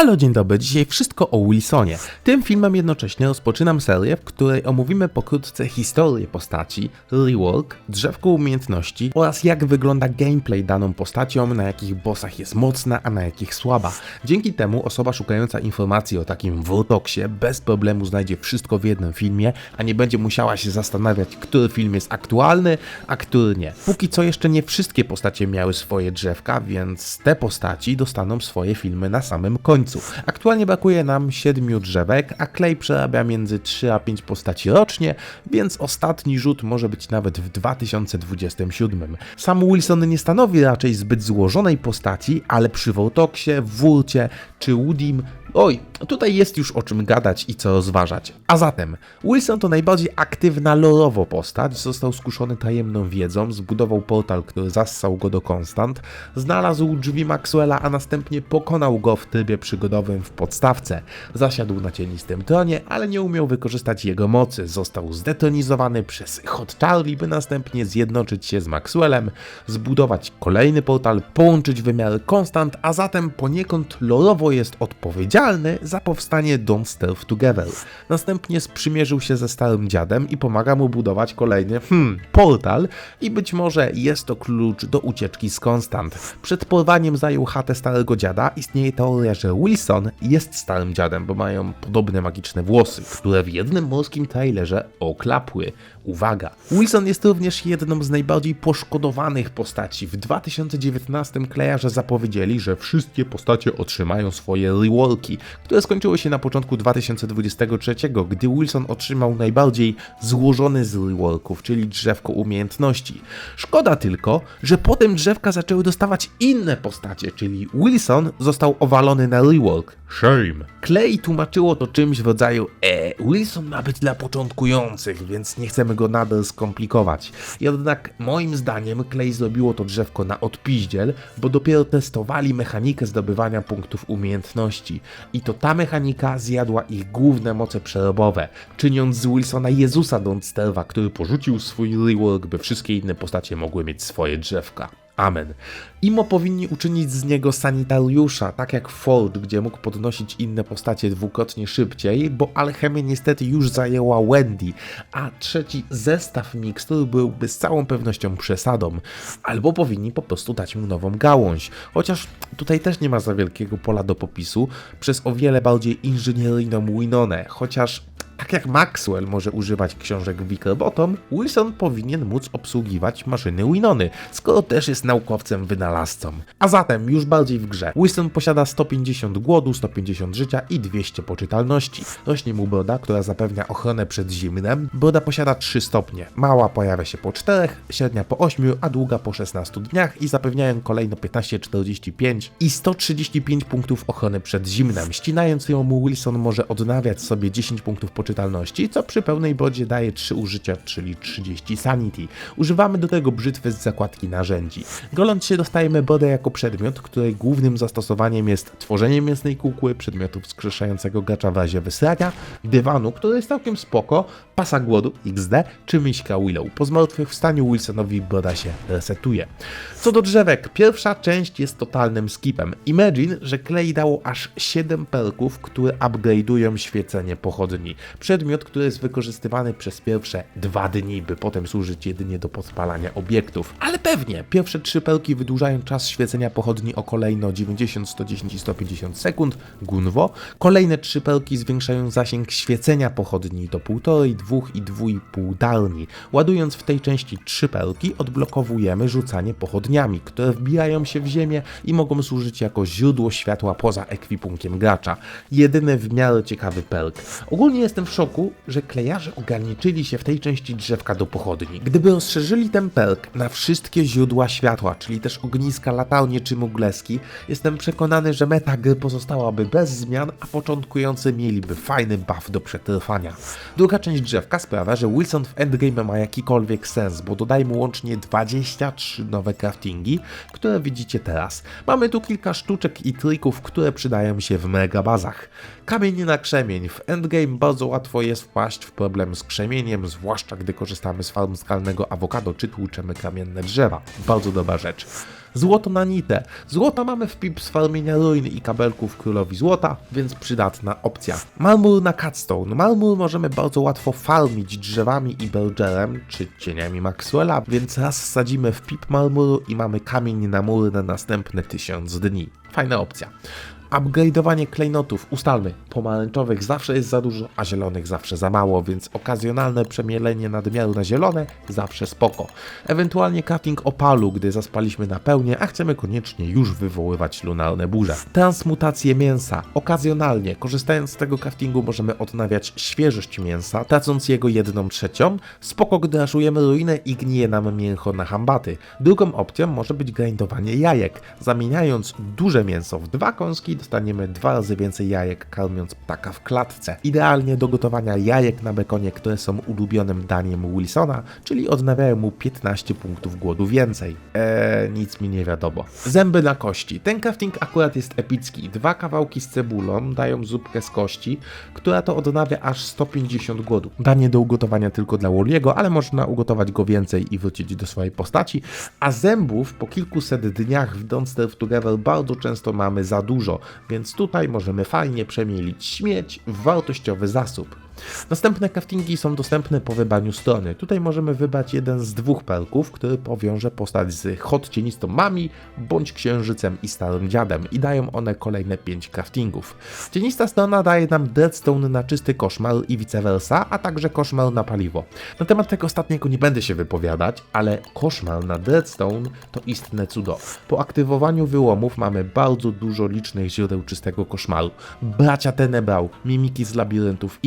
Halo, dzień dobry. Dzisiaj wszystko o Wilsonie. Tym filmem jednocześnie rozpoczynam serię, w której omówimy pokrótce historię postaci, rework, drzewko umiejętności oraz jak wygląda gameplay daną postacią, na jakich bossach jest mocna, a na jakich słaba. Dzięki temu osoba szukająca informacji o takim Vortoxie bez problemu znajdzie wszystko w jednym filmie, a nie będzie musiała się zastanawiać, który film jest aktualny, a który nie. Póki co jeszcze nie wszystkie postacie miały swoje drzewka, więc te postaci dostaną swoje filmy na samym końcu. Aktualnie brakuje nam 7 drzewek, a Clay przerabia między 3 a 5 postaci rocznie, więc ostatni rzut może być nawet w 2027. Sam Wilson nie stanowi raczej zbyt złożonej postaci, ale przy Vortoxie, Wurcie czy Woodim Oj, tutaj jest już o czym gadać i co rozważać. A zatem, Wilson to najbardziej aktywna lorowo postać, został skuszony tajemną wiedzą, zbudował portal, który zassał go do konstant, znalazł drzwi Maxwella, a następnie pokonał go w trybie przygodowym w podstawce. Zasiadł na cienistym tronie, ale nie umiał wykorzystać jego mocy, został zdetronizowany przez Hot Charlie, by następnie zjednoczyć się z Maxwellem, zbudować kolejny portal, połączyć wymiary konstant, a zatem poniekąd lorowo jest odpowiedzialny za powstanie Don't Starve Together. Następnie sprzymierzył się ze starym dziadem i pomaga mu budować kolejny, hmm, portal i być może jest to klucz do ucieczki z Konstant. Przed porwaniem zajął chatę starego dziada. Istnieje teoria, że Wilson jest starym dziadem, bo mają podobne magiczne włosy, które w jednym morskim trailerze oklapły. Uwaga! Wilson jest również jedną z najbardziej poszkodowanych postaci. W 2019 Klejarze zapowiedzieli, że wszystkie postacie otrzymają swoje reworki, które skończyły się na początku 2023, gdy Wilson otrzymał najbardziej złożony z reworków, czyli drzewko umiejętności. Szkoda tylko, że potem drzewka zaczęły dostawać inne postacie, czyli Wilson został owalony na rework. Shame. Clay tłumaczyło to czymś w rodzaju e, Wilson ma być dla początkujących, więc nie chcemy go nadal skomplikować. Jednak moim zdaniem Clay zrobiło to drzewko na odpiździel, bo dopiero testowali mechanikę zdobywania punktów umiejętności. I to ta mechanika zjadła ich główne moce przerobowe, czyniąc z Wilsona Jezusa Donsterwa, który porzucił swój rework, by wszystkie inne postacie mogły mieć swoje drzewka. Amen. Imo powinni uczynić z niego sanitariusza, tak jak Ford, gdzie mógł podnosić inne postacie dwukrotnie szybciej, bo alchemię niestety już zajęła Wendy, a trzeci zestaw mikstur byłby z całą pewnością przesadą. Albo powinni po prostu dać mu nową gałąź. Chociaż tutaj też nie ma za wielkiego pola do popisu, przez o wiele bardziej inżynieryjną Winonę, chociaż tak jak Maxwell może używać książek Wickerbottom, Wilson powinien móc obsługiwać maszyny Winony, skoro też jest naukowcem wynalazcą. A zatem już bardziej w grze. Wilson posiada 150 głodu, 150 życia i 200 poczytalności. Rośnie mu broda, która zapewnia ochronę przed zimnem. Broda posiada 3 stopnie. Mała pojawia się po 4, średnia po 8, a długa po 16 dniach i zapewniają kolejno 15, 45 i 135 punktów ochrony przed zimnem. Ścinając ją, Wilson może odnawiać sobie 10 punktów poczytalności poczytalności, co przy pełnej bodzie daje 3 użycia, czyli 30 sanity. Używamy do tego brzytwy z zakładki narzędzi. Goląc się dostajemy bodę jako przedmiot, której głównym zastosowaniem jest tworzenie mięsnej kukły, przedmiotu wskrzeszającego gracza w razie wysrania, dywanu, który jest całkiem spoko, pasa głodu XD czy miśka Willow. Po zmartwychwstaniu Wilsonowi broda się resetuje. Co do drzewek, pierwsza część jest totalnym skipem. Imagine, że Clay dało aż 7 perków, które upgrade'ują świecenie pochodni. Przedmiot, który jest wykorzystywany przez pierwsze dwa dni, by potem służyć jedynie do podpalania obiektów. Ale pewnie, pierwsze trzy pelki wydłużają czas świecenia pochodni o kolejno 90, 110 i 150 sekund, gunwo. Kolejne trzy pelki zwiększają zasięg świecenia pochodni do 1,5, 2 i 2,5 darni. Ładując w tej części trzy pelki, odblokowujemy rzucanie pochodniami, które wbijają się w ziemię i mogą służyć jako źródło światła poza ekwipunkiem gracza. Jedyny w miarę ciekawy perk. Ogólnie jestem szoku, że klejarze ograniczyli się w tej części drzewka do pochodni. Gdyby rozszerzyli ten perk na wszystkie źródła światła, czyli też ogniska, latarnie czy mugleski, jestem przekonany, że meta gry pozostałaby bez zmian, a początkujący mieliby fajny buff do przetrwania. Druga część drzewka sprawia, że Wilson w endgame ma jakikolwiek sens, bo dodaj mu łącznie 23 nowe craftingi, które widzicie teraz. Mamy tu kilka sztuczek i trików, które przydają się w megabazach. Kamień na krzemień. W endgame bardzo łatwo jest wpaść w problem z krzemieniem, zwłaszcza gdy korzystamy z farm skalnego awokado czy tłuczemy kamienne drzewa. Bardzo dobra rzecz. Złoto na nitę. Złota mamy w pip z farmienia ruin i kabelków królowi złota, więc przydatna opcja. Marmur na Catstone. Marmur możemy bardzo łatwo farmić drzewami i bergerem, czy cieniami Maxwella, więc raz sadzimy w pip marmuru i mamy kamień na mur na następne tysiąc dni. Fajna opcja. Upgrade'owanie klejnotów, ustalmy, pomarańczowych zawsze jest za dużo, a zielonych zawsze za mało, więc okazjonalne przemielenie nadmiaru na zielone zawsze spoko. Ewentualnie crafting opalu, gdy zaspaliśmy na pełnię, a chcemy koniecznie już wywoływać lunarne burze. Transmutację mięsa, okazjonalnie, korzystając z tego craftingu możemy odnawiać świeżość mięsa, tracąc jego jedną trzecią, spoko gdy raszujemy ruinę i gnije nam mięcho na hambaty. Drugą opcją może być grindowanie jajek, zamieniając duże mięso w dwa kąski dostaniemy dwa razy więcej jajek, karmiąc ptaka w klatce. Idealnie do gotowania jajek na bekonie, które są ulubionym daniem Wilsona, czyli odnawiają mu 15 punktów głodu więcej. Eee, nic mi nie wiadomo. Zęby na kości. Ten crafting akurat jest epicki. Dwa kawałki z cebulą dają zupkę z kości, która to odnawia aż 150 głodu. Danie do ugotowania tylko dla Woliego, ale można ugotować go więcej i wrócić do swojej postaci. A zębów po kilkuset dniach w Don't Starve Together bardzo często mamy za dużo, więc tutaj możemy fajnie przemielić śmieć w wartościowy zasób. Następne craftingi są dostępne po wybraniu strony. Tutaj możemy wybrać jeden z dwóch perków, który powiąże postać z hot cienistą mami, bądź księżycem i starym dziadem i dają one kolejne 5 craftingów. Cienista strona daje nam deadstone na czysty koszmar i vice versa, a także koszmar na paliwo. Na temat tego ostatniego nie będę się wypowiadać, ale koszmar na deadstone to istne cudo. Po aktywowaniu wyłomów mamy bardzo dużo licznych źródeł czystego koszmaru. Bracia Tenebrał, mimiki z labiryntów,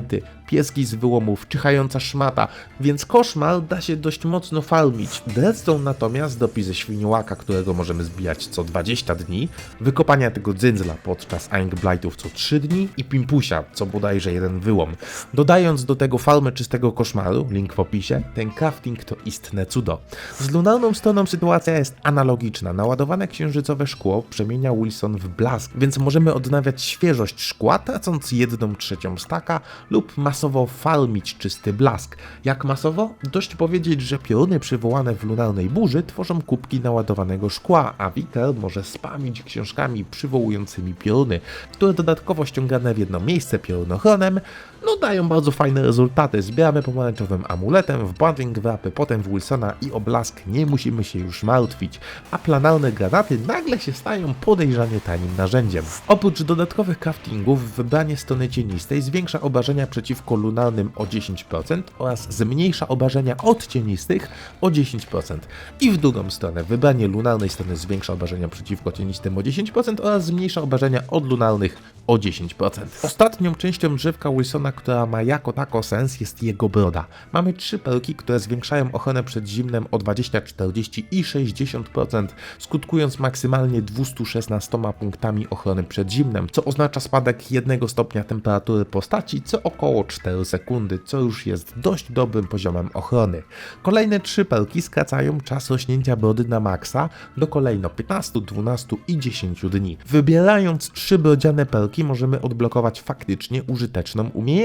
Dajte pieski z wyłomów, czyhająca szmata, więc koszmar da się dość mocno farmić. Dreadstone natomiast dopis ze świniołaka, którego możemy zbijać co 20 dni, wykopania tego dzyndzla podczas Inkblightów co 3 dni i Pimpusia, co bodajże jeden wyłom. Dodając do tego farmę czystego koszmaru, link w opisie, ten crafting to istne cudo. Z lunarną stroną sytuacja jest analogiczna. Naładowane księżycowe szkło przemienia Wilson w blask, więc możemy odnawiać świeżość szkła, tracąc jedną trzecią staka lub masowo farmić czysty blask. Jak masowo? Dość powiedzieć, że pioruny przywołane w lunarnej burzy tworzą kubki naładowanego szkła, a Vicar może spamić książkami przywołującymi pioruny, które dodatkowo ściągane w jedno miejsce piorunochronem, no dają bardzo fajne rezultaty. Zbieramy pomarańczowym amuletem, w bonding wrapy, potem w Wilsona i oblask nie musimy się już martwić, a planarne granaty nagle się stają podejrzanie tanim narzędziem. Oprócz dodatkowych craftingów, wybranie strony cienistej zwiększa obrażenia przeciwko lunarnym o 10% oraz zmniejsza obrażenia od cienistych o 10%. I w drugą stronę, wybranie lunarnej strony zwiększa obrażenia przeciwko cienistym o 10% oraz zmniejsza obrażenia od lunarnych o 10%. Ostatnią częścią drzewka Wilsona, która ma jako tako sens, jest jego broda. Mamy trzy perki, które zwiększają ochronę przed zimnem o 20, 40 i 60%, skutkując maksymalnie 216 punktami ochrony przed zimnem, co oznacza spadek 1 stopnia temperatury postaci co około 4 sekundy, co już jest dość dobrym poziomem ochrony. Kolejne trzy perki skracają czas rośnięcia brody na maksa do kolejno 15, 12 i 10 dni. Wybierając trzy brodziane perki możemy odblokować faktycznie użyteczną umiejętność,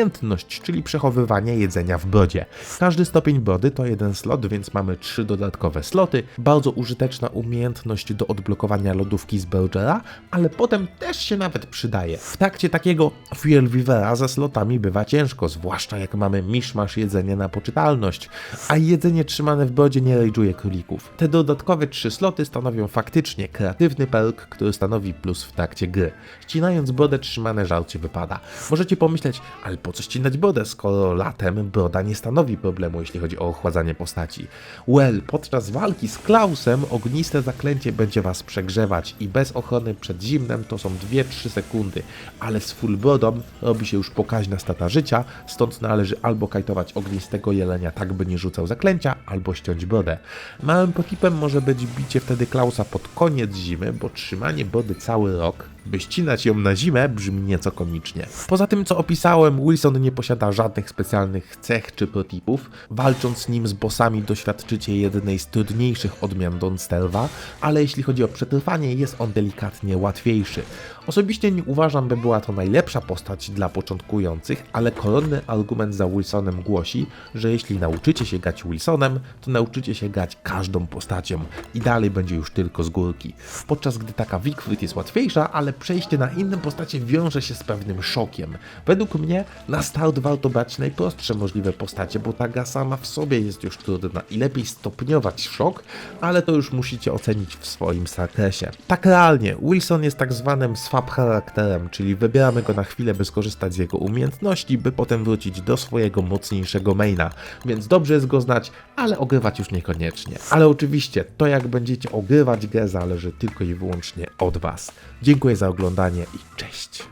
czyli przechowywanie jedzenia w brodzie. Każdy stopień brody to jeden slot, więc mamy trzy dodatkowe sloty. Bardzo użyteczna umiejętność do odblokowania lodówki z Bergera, ale potem też się nawet przydaje. W trakcie takiego Fuel Vivera ze slotami bywa ciężko, zwłaszcza jak mamy miszmasz jedzenia na poczytalność, a jedzenie trzymane w brodzie nie rajdżuje królików. Te dodatkowe trzy sloty stanowią faktycznie kreatywny perk, który stanowi plus w trakcie gry. Ścinając brodę trzymane żarcie wypada. Możecie pomyśleć, ale po co ścinać brodę, skoro latem broda nie stanowi problemu, jeśli chodzi o ochładzanie postaci. Well, podczas walki z Klausem ogniste zaklęcie będzie was przegrzewać i bez ochrony przed zimnem to są 2-3 sekundy, ale z full brodą robi się już pokaźna stata życia, stąd należy albo kajtować ognistego jelenia tak, by nie rzucał zaklęcia, albo ściąć brodę. Małym potipem może być bicie wtedy Klausa pod koniec zimy, bo trzymanie brody cały rok by ścinać ją na zimę brzmi nieco komicznie. Poza tym, co opisałem, Wilson nie posiada żadnych specjalnych cech czy protipów. Walcząc z nim z bossami doświadczycie jednej z trudniejszych odmian Don Stelva, ale jeśli chodzi o przetrwanie, jest on delikatnie łatwiejszy. Osobiście nie uważam, by była to najlepsza postać dla początkujących, ale koronny argument za Wilsonem głosi, że jeśli nauczycie się grać Wilsonem, to nauczycie się grać każdą postacią i dalej będzie już tylko z górki. Podczas gdy taka Wickfried jest łatwiejsza, ale przejście na inne postacie wiąże się z pewnym szokiem. Według mnie na start warto brać najprostsze możliwe postacie, bo ta gra sama w sobie jest już trudna i lepiej stopniować szok, ale to już musicie ocenić w swoim zakresie. Tak realnie, Wilson jest tak zwanym swap charakterem, czyli wybieramy go na chwilę, by skorzystać z jego umiejętności, by potem wrócić do swojego mocniejszego maina, więc dobrze jest go znać, ale ogrywać już niekoniecznie. Ale oczywiście, to jak będziecie ogrywać grę zależy tylko i wyłącznie od Was. Dziękuję za oglądanie i cześć!